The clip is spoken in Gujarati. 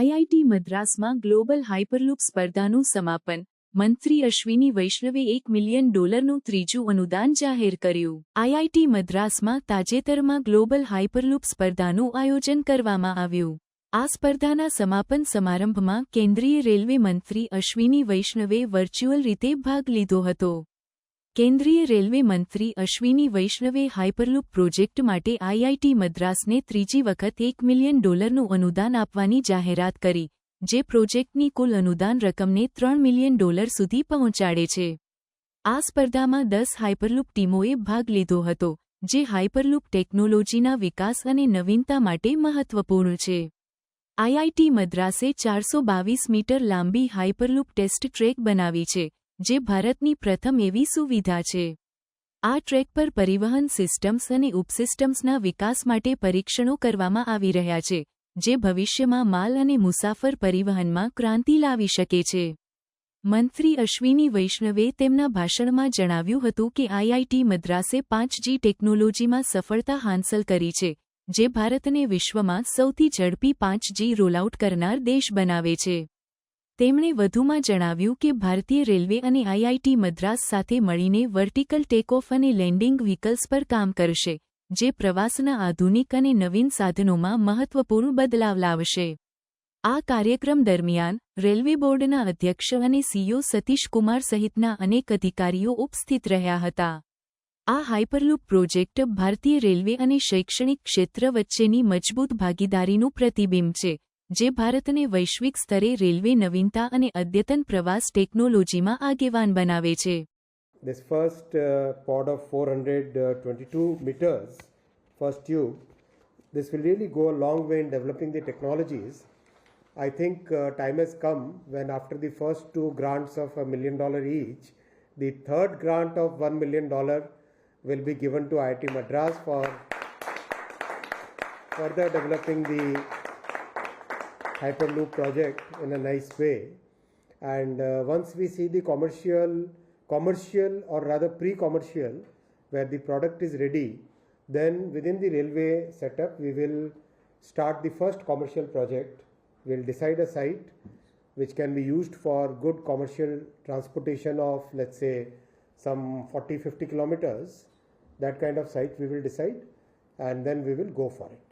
આઈઆઈટી મદ્રાસમાં ગ્લોબલ હાઇપરલૂપ સ્પર્ધાનું સમાપન. મંત્રી અશ્વિની વૈષ્ણવે એક મિલિયન ડોલરનું ત્રીજું અનુદાન જાહેર કર્યું. આઈઆઈટી મદ્રાસમાં તાજેતરમાં ગ્લોબલ હાઇપરલૂપ સ્પર્ધાનું આયોજન કરવામાં આવ્યું. આ સ્પર્ધાના સમાપન સમારંભમાં કેન્દ્રીય રેલવે મંત્રી અશ્વિની વૈષ્ણવે વર્ચ્યુઅલ રીતે ભાગ લીધો હતો. કેન્દ્રીય રેલવે મંત્રી અશ્વિની વૈષ્ણવે હાઇપરલૂપ પ્રોજેક્ટ માટે આઈઆઈટી મદ્રાસને ત્રીજી વખત એક મિલિયન ડોલરનું અનુદાન આપવાની જાહેરાત કરી, જે પ્રોજેક્ટની કુલ અનુદાન રકમને ત્રણ મિલિયન ડોલર સુધી પહોંચાડે છે. આ સ્પર્ધામાં દસ હાઇપરલૂપ ટીમોએ ભાગ લીધો હતો, જે હાઇપરલૂપ ટેકનોલોજીના વિકાસ અને નવીનતા માટે મહત્વપૂર્ણ છે. આઈઆઈટી મદ્રાસે ચારસો બાવીસ મીટર લાંબી હાઇપરલૂપ ટેસ્ટ ટ્રેક બનાવી છે જે ભારતની પ્રથમ એવી સુવિધા છે. આ ટ્રેક પર પરિવહન સિસ્ટમ્સ અને ઉપસિસ્ટમ્સના વિકાસ માટે પરીક્ષણો કરવામાં આવી રહ્યા છે, જે ભવિષ્યમાં માલ અને મુસાફર પરિવહનમાં ક્રાંતિ લાવી શકે છે. મંત્રી અશ્વિની વૈષ્ણવે તેમના ભાષણમાં જણાવ્યું હતું કે આઈઆઈટી મદ્રાસે પાંચ જી ટેકનોલોજીમાં સફળતા હાંસલ કરી છે, જે ભારતને વિશ્વમાં સૌથી ઝડપી પાંચ જી રોલઆઉટ કરનાર દેશ બનાવે છે. તેમણે વધુમાં જણાવ્યું કે ભારતીય રેલવે અને આઈઆઈટી મદ્રાસ સાથે મળીને વર્ટિકલ ટેકઓફ અને લેન્ડિંગ વ્હીકલ્સ પર કામ કરશે, જે પ્રવાસના આધુનિક અને નવીન સાધનોમાં મહત્વપૂર્ણ બદલાવ લાવશે. આ કાર્યક્રમ દરમિયાન રેલવે બોર્ડના અધ્યક્ષ અને સીઈઓ સતીશ કુમાર સહિતના અનેક અધિકારીઓ ઉપસ્થિત રહ્યા હતા. આ હાઇપરલૂપ પ્રોજેક્ટ ભારતીય રેલવે અને શૈક્ષણિક ક્ષેત્ર વચ્ચેની મજબૂત ભાગીદારીનું પ્રતિબિંબ છે. જે ભારતને વૈશ્વિક સ્તરે રેલવે નવીનતા અને અદ્યતન પ્રવાસ ટેકનોલોજીમાં આગેવાન બનાવે છે This first uh, pod of 422 meters, first tube, this will really go a long way in developing the technologies. I think uh, time has come when, after the first two grants of a million dollar each, the third grant of one million dollar will be given to IIT Madras for further developing the Hyperloop project in a nice way. And uh, once we see the commercial, commercial or rather pre-commercial, where the product is ready, then within the railway setup, we will start the first commercial project. We'll decide a site which can be used for good commercial transportation of, let's say, some 40 50 kilometers. That kind of site we will decide, and then we will go for it.